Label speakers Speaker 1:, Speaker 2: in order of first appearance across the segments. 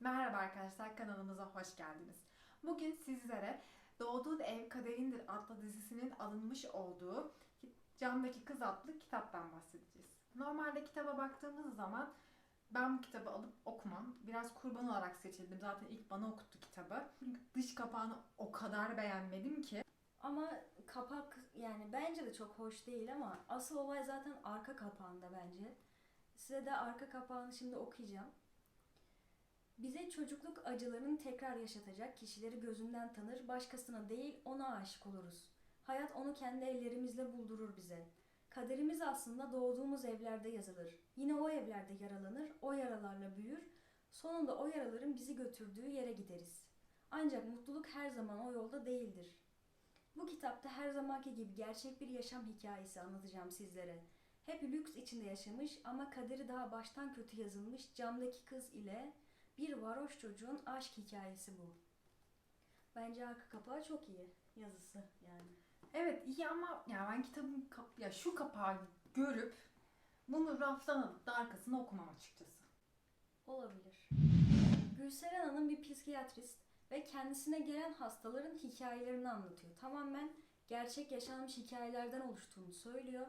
Speaker 1: Merhaba arkadaşlar kanalımıza hoş geldiniz. Bugün sizlere Doğduğun Ev Kaderindir adlı dizisinin alınmış olduğu Camdaki Kız adlı kitaptan bahsedeceğiz. Normalde kitaba baktığımız zaman ben bu kitabı alıp okumam. Biraz kurban olarak seçildim. Zaten ilk bana okuttu kitabı. Dış kapağını o kadar beğenmedim ki.
Speaker 2: Ama kapak yani bence de çok hoş değil ama asıl olay zaten arka kapağında bence. Size de arka kapağını şimdi okuyacağım. Bize çocukluk acılarını tekrar yaşatacak kişileri gözünden tanır, başkasına değil ona aşık oluruz. Hayat onu kendi ellerimizle buldurur bize. Kaderimiz aslında doğduğumuz evlerde yazılır. Yine o evlerde yaralanır, o yaralarla büyür. Sonunda o yaraların bizi götürdüğü yere gideriz. Ancak mutluluk her zaman o yolda değildir. Bu kitapta her zamanki gibi gerçek bir yaşam hikayesi anlatacağım sizlere. Hep lüks içinde yaşamış ama kaderi daha baştan kötü yazılmış camdaki kız ile bir varoş çocuğun aşk hikayesi bu. Bence arka kapağı çok iyi yazısı yani.
Speaker 1: Evet iyi ama ya ben kitabın kap ya şu kapağı görüp bunu raftan alıp da arkasını okumam açıkçası.
Speaker 2: Olabilir. Gülseren Hanım bir psikiyatrist ve kendisine gelen hastaların hikayelerini anlatıyor. Tamamen gerçek yaşanmış hikayelerden oluştuğunu söylüyor.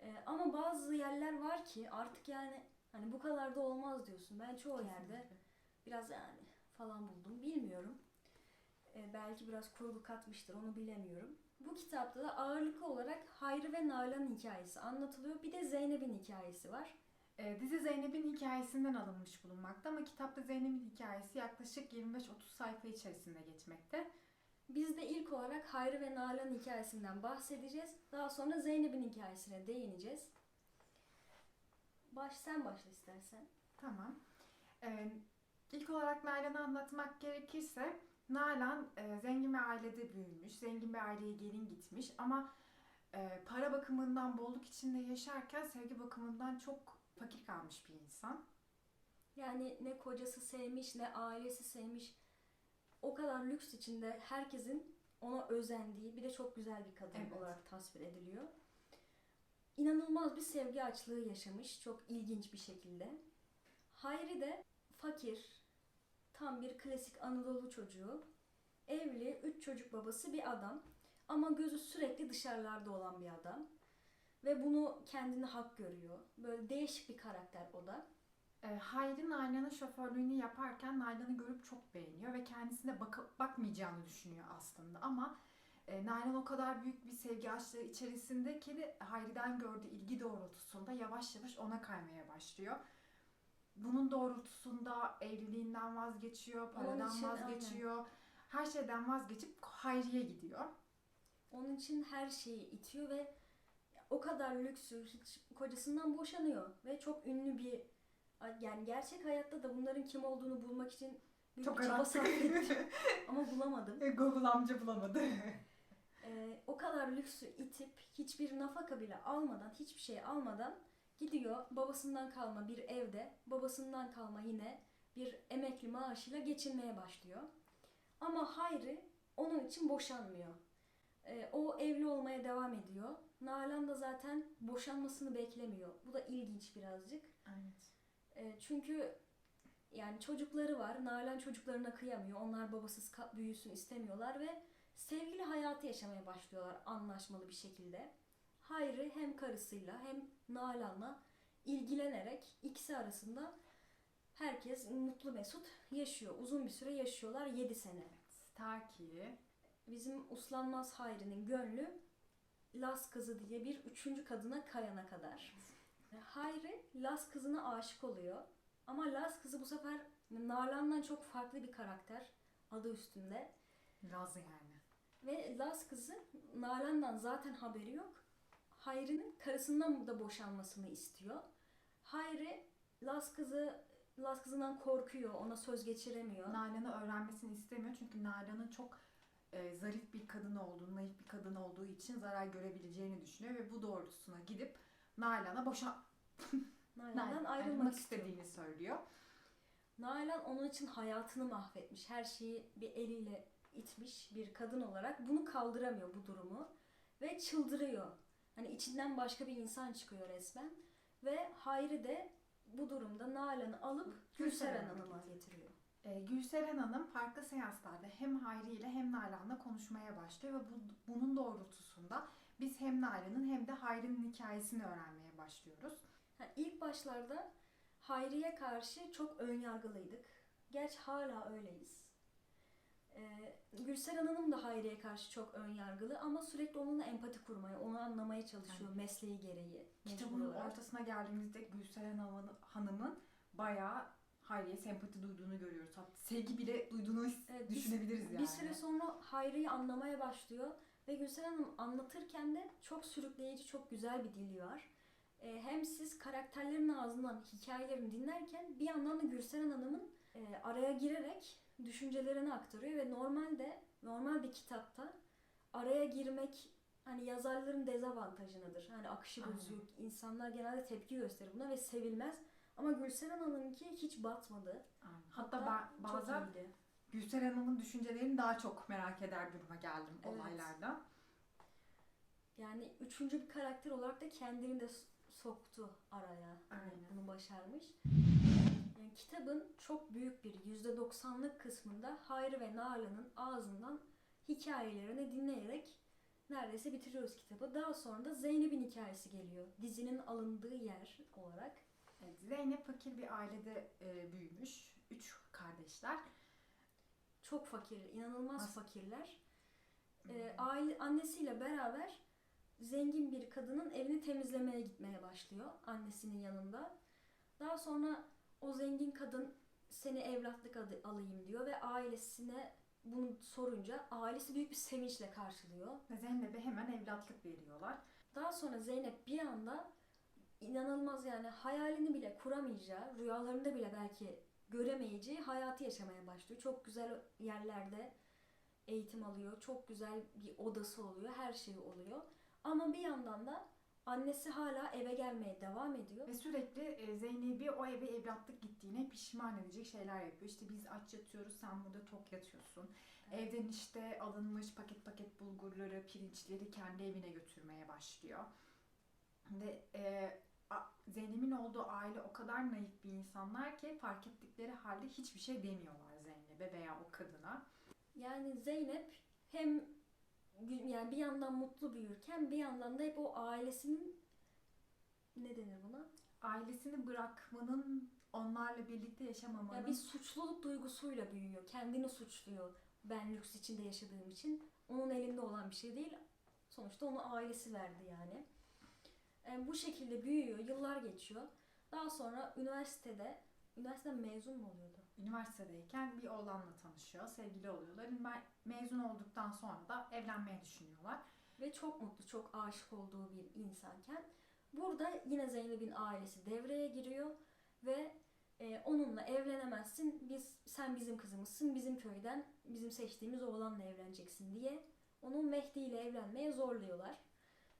Speaker 2: Ee, ama bazı yerler var ki artık yani hani bu kadar da olmaz diyorsun. Ben çoğu yerde
Speaker 1: Kesinlikle.
Speaker 2: Biraz yani falan buldum. Bilmiyorum. Ee, belki biraz kurgu katmıştır onu bilemiyorum. Bu kitapta da ağırlıklı olarak Hayri ve Nalan'ın hikayesi anlatılıyor. Bir de Zeynep'in hikayesi var.
Speaker 1: Ee, dizi Zeynep'in hikayesinden alınmış bulunmakta ama kitapta Zeynep'in hikayesi yaklaşık 25-30 sayfa içerisinde geçmekte.
Speaker 2: Biz de ilk olarak Hayri ve Nalan'ın hikayesinden bahsedeceğiz. Daha sonra Zeynep'in hikayesine değineceğiz. Baş sen başla istersen.
Speaker 1: Tamam. Ee, ilk olarak Nalan'ı anlatmak gerekirse Nalan e, zengin bir ailede büyümüş, zengin bir aileye gelin gitmiş ama e, para bakımından bolluk içinde yaşarken sevgi bakımından çok fakir kalmış bir insan.
Speaker 2: Yani ne kocası sevmiş ne ailesi sevmiş. O kadar lüks içinde herkesin ona özendiği bir de çok güzel bir kadın
Speaker 1: Evet.
Speaker 2: olarak tasvir ediliyor. İnanılmaz bir sevgi açlığı yaşamış çok ilginç bir şekilde. Hayri de fakir, tam bir klasik Anadolu çocuğu. Evli, üç çocuk babası bir adam. Ama gözü sürekli dışarılarda olan bir adam. Ve bunu kendini hak görüyor. Böyle değişik bir karakter o da.
Speaker 1: E, Hayri Nalan'ın şoförlüğünü yaparken Nalan'ı görüp çok beğeniyor ve kendisine baka- bakmayacağını düşünüyor aslında ama e, Nalan o kadar büyük bir sevgi açlığı içerisinde ki de Hayri'den gördüğü ilgi doğrultusunda yavaş yavaş ona kaymaya başlıyor. Bunun doğrultusunda evliliğinden vazgeçiyor, paradan
Speaker 2: için,
Speaker 1: vazgeçiyor. Her şeyden vazgeçip Hayri'ye gidiyor.
Speaker 2: Onun için her şeyi itiyor ve o kadar lüksü hiç kocasından boşanıyor ve çok ünlü bir yani gerçek hayatta da bunların kim olduğunu bulmak için büyük
Speaker 1: Çok
Speaker 2: çaba sarf ettim ama bulamadım.
Speaker 1: Google amca bulamadı.
Speaker 2: Ee, o kadar lüksü itip hiçbir nafaka bile almadan, hiçbir şey almadan gidiyor babasından kalma bir evde, babasından kalma yine bir emekli maaşıyla geçinmeye başlıyor. Ama Hayri onun için boşanmıyor. Ee, o evli olmaya devam ediyor. Nalan da zaten boşanmasını beklemiyor. Bu da ilginç birazcık.
Speaker 1: evet.
Speaker 2: E, çünkü yani çocukları var. Nalan çocuklarına kıyamıyor. Onlar babasız büyüsün istemiyorlar ve sevgili hayatı yaşamaya başlıyorlar anlaşmalı bir şekilde. Hayri hem karısıyla hem Nalan'la ilgilenerek ikisi arasında herkes mutlu mesut yaşıyor. Uzun bir süre yaşıyorlar. 7 sene.
Speaker 1: Ta ki
Speaker 2: Bizim uslanmaz Hayri'nin gönlü Las kızı diye bir üçüncü kadına kayana kadar. Hayri Las kızına aşık oluyor. Ama Las kızı bu sefer Nalan'dan çok farklı bir karakter adı üstünde.
Speaker 1: Laz yani.
Speaker 2: Ve Las kızı Nalan'dan zaten haberi yok. Hayri'nin karısından da boşanmasını istiyor. Hayri Las kızı Las kızından korkuyor, ona söz geçiremiyor.
Speaker 1: Nalan'ı öğrenmesini istemiyor çünkü Nalan'ın çok e, zarif bir kadın olduğunu, naif bir kadın olduğu için zarar görebileceğini düşünüyor ve bu doğrultusuna gidip Nalan'a boşa
Speaker 2: Nalan'dan
Speaker 1: Nalan-
Speaker 2: ayrılmak
Speaker 1: istediğini söylüyor.
Speaker 2: Nalan onun için hayatını mahvetmiş. Her şeyi bir eliyle itmiş bir kadın olarak bunu kaldıramıyor bu durumu ve çıldırıyor. Hani içinden başka bir insan çıkıyor resmen ve Hayri de bu durumda Nalan'ı alıp
Speaker 1: Gülseren Hanım'a
Speaker 2: getiriyor.
Speaker 1: Ee, Gülseren Hanım farklı seanslarda hem Hayri ile hem Nalan'la konuşmaya başlıyor ve bu, bunun doğrultusunda biz hem Nalan'ın hem de Hayri'nin hikayesini öğrenmeye başlıyoruz.
Speaker 2: Ha, ilk başlarda Hayri'ye karşı çok önyargılıydık. Gerçi hala öyleyiz. Ee, Gülseren Hanım da Hayri'ye karşı çok önyargılı ama sürekli onunla empati kurmaya, onu anlamaya çalışıyor mesleği gereği.
Speaker 1: Kitabın ortasına geldiğimizde Gülseren Hanım'ın- bayağı Hayri'ye sempati duyduğunu görüyoruz. Hatta sevgi bile duyduğunu
Speaker 2: Evet, bir-
Speaker 1: düşünebiliriz yani.
Speaker 2: Bir süre sonra Hayri'yi anlamaya başlıyor ve Gülseren Hanım anlatırken de çok sürükleyici, çok güzel bir dili var. Ee, hem siz karakterlerin ağzından hikayelerini dinlerken bir yandan da Gülseren Hanım'ın e, araya girerek düşüncelerini aktarıyor ve normalde normal bir kitapta araya girmek hani yazarların dezavantajınadır. Hani akışı bozuyor. İnsanlar genelde tepki gösterir buna ve sevilmez. Ama Gülseren Hanım'ınki hiç batmadı.
Speaker 1: Aynen. Hatta ben
Speaker 2: çok
Speaker 1: bazen. Gülseren Hanım'ın düşüncelerini daha çok merak eder duruma geldim
Speaker 2: Evet.
Speaker 1: olaylardan.
Speaker 2: Yani üçüncü bir karakter olarak da kendini de soktu araya. Yani
Speaker 1: Aynen.
Speaker 2: bunu başarmış. Yani kitabın çok büyük bir %90'lık kısmında Hayri ve Nalan'ın ağzından hikayelerini dinleyerek neredeyse bitiriyoruz kitabı. Daha sonra da Zeynep'in hikayesi geliyor. Dizinin alındığı yer olarak.
Speaker 1: Evet, Zeynep fakir bir ailede e, büyümüş. Üç kardeşler.
Speaker 2: Çok fakir, inanılmaz
Speaker 1: As-
Speaker 2: fakirler. Ee, aile annesiyle beraber zengin bir kadının evini temizlemeye gitmeye başlıyor annesinin yanında. Daha sonra o zengin kadın seni evlatlık adı alayım diyor ve ailesine bunu sorunca ailesi büyük bir sevinçle karşılıyor.
Speaker 1: Ve Zeynep'e hemen evlatlık veriyorlar.
Speaker 2: Daha sonra Zeynep bir anda inanılmaz yani hayalini bile kuramayacağı, rüyalarında bile belki göremeyeceği hayatı yaşamaya başlıyor. Çok güzel yerlerde eğitim alıyor. Çok güzel bir odası oluyor. Her şey oluyor. Ama bir yandan da annesi hala eve gelmeye devam ediyor.
Speaker 1: Ve sürekli e, Zeynep'i o eve evlatlık gittiğine pişman edecek şeyler yapıyor. İşte biz aç yatıyoruz, sen burada tok yatıyorsun.
Speaker 2: Evet.
Speaker 1: Evden işte alınmış paket paket bulgurları, pirinçleri kendi evine götürmeye başlıyor. Ve e, Zeynep'in olduğu aile o kadar naif bir insanlar ki fark ettikleri halde hiçbir şey demiyorlar Zeynep'e veya o kadına.
Speaker 2: Yani Zeynep hem yani bir yandan mutlu büyürken bir yandan da hep o ailesinin ne denir buna?
Speaker 1: Ailesini bırakmanın onlarla birlikte yaşamamanın
Speaker 2: Ya bir suçluluk duygusuyla büyüyor. Kendini suçluyor. Ben lüks içinde yaşadığım için. Onun elinde olan bir şey değil. Sonuçta onu ailesi verdi yani. E, bu şekilde büyüyor. Yıllar geçiyor. Daha sonra üniversitede, üniversiteden mezun mu oluyordu?
Speaker 1: Üniversitedeyken bir oğlanla tanışıyor, sevgili oluyorlar. Me- Mezun olduktan sonra da evlenmeyi düşünüyorlar.
Speaker 2: Ve çok mutlu, çok aşık olduğu bir insanken burada yine Zeynep'in ailesi devreye giriyor ve e, onunla evlenemezsin. Biz sen bizim kızımızsın. Bizim köyden bizim seçtiğimiz oğlanla evleneceksin diye onu Mehdi ile evlenmeye zorluyorlar.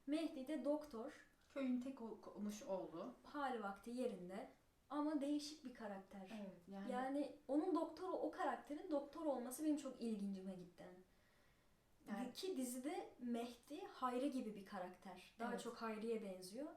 Speaker 2: Mehdi de doktor,
Speaker 1: Köyün tek okumuş oğlu.
Speaker 2: hali vakti yerinde ama değişik bir karakter.
Speaker 1: Evet yani,
Speaker 2: Yani onun doktor o karakterin doktor olması benim çok ilgincime gitti.
Speaker 1: Yani-
Speaker 2: Ki dizide Mehdi Hayri gibi bir karakter. Daha
Speaker 1: Evet.
Speaker 2: çok Hayri'ye benziyor.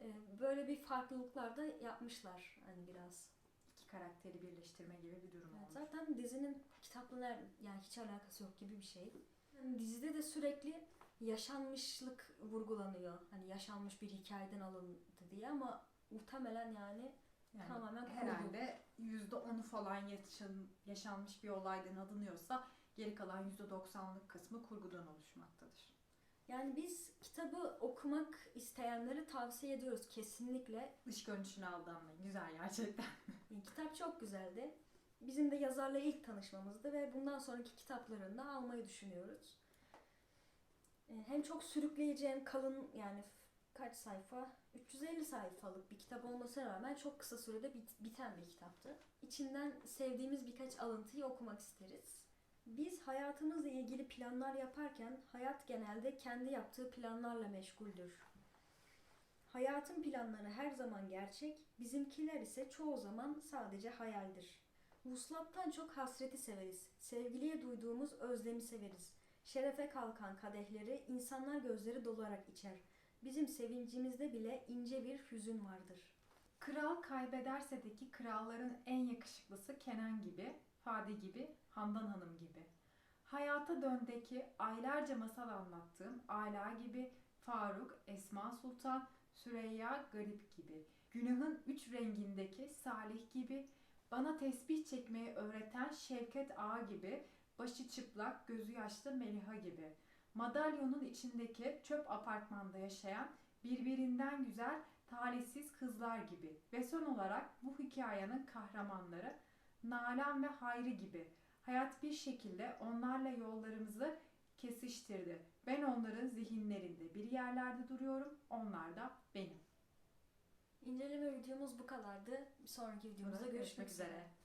Speaker 2: Ee, Böyle bir farklılıklar da yapmışlar hani biraz.
Speaker 1: iki karakteri birleştirme gibi bir durum
Speaker 2: Evet,
Speaker 1: olmuş.
Speaker 2: zaten dizinin kitapla yani hiç alakası yok gibi bir şey. Yani dizide de sürekli yaşanmışlık vurgulanıyor. Hani yaşanmış bir hikayeden alındı diye ama muhtemelen yani
Speaker 1: Yani
Speaker 2: tamamen kurgu.
Speaker 1: herhalde %10'u falan yaşan, yaşanmış bir olaydan alınıyorsa geri kalan %90'lık kısmı kurgudan oluşmaktadır.
Speaker 2: Yani biz kitabı okumak isteyenlere tavsiye ediyoruz kesinlikle.
Speaker 1: Dış görünüşüne aldanmayın. Güzel gerçekten.
Speaker 2: Kitap çok güzeldi. Bizim de yazarla ilk tanışmamızdı ve bundan sonraki kitaplarını da almayı düşünüyoruz. Ee, Hem çok sürükleyici hem kalın yani kaç sayfa? 350 sayfalık bir kitap olmasına rağmen çok kısa sürede bit- biten bir kitaptı. İçinden sevdiğimiz birkaç alıntıyı okumak isteriz. Biz hayatımızla ilgili planlar yaparken hayat genelde kendi yaptığı planlarla meşguldür. Hayatın planları her zaman gerçek, bizimkiler ise çoğu zaman sadece hayaldir. Vuslattan çok hasreti severiz, sevgiliye duyduğumuz özlemi severiz. Şerefe kalkan kadehleri insanlar gözleri dolarak içer. Bizim sevincimizde bile ince bir hüzün vardır.
Speaker 1: Kral kaybederse'deki kralların en yakışıklısı Kenan gibi, Fadi gibi, Handan Hanım gibi. Hayata döndeki aylarca masal anlattığım Ala gibi, Faruk, Esma Sultan, Süreyya Garip gibi. Günahın üç rengindeki Salih gibi, bana tesbih çekmeyi öğreten Şevket Ağa gibi, başı çıplak, gözü yaşlı Meliha gibi. Madalyonun içindeki çöp apartmanda yaşayan birbirinden güzel talihsiz kızlar gibi ve son olarak bu hikayenin kahramanları Nalan ve Hayri gibi. Hayat bir şekilde onlarla yollarımızı kesiştirdi. Ben onların zihinlerinde bir yerlerde duruyorum, onlar da benim.
Speaker 2: İnceleme videomuz bu kadardı. Bir sonraki videomuzda görüşmek üzere.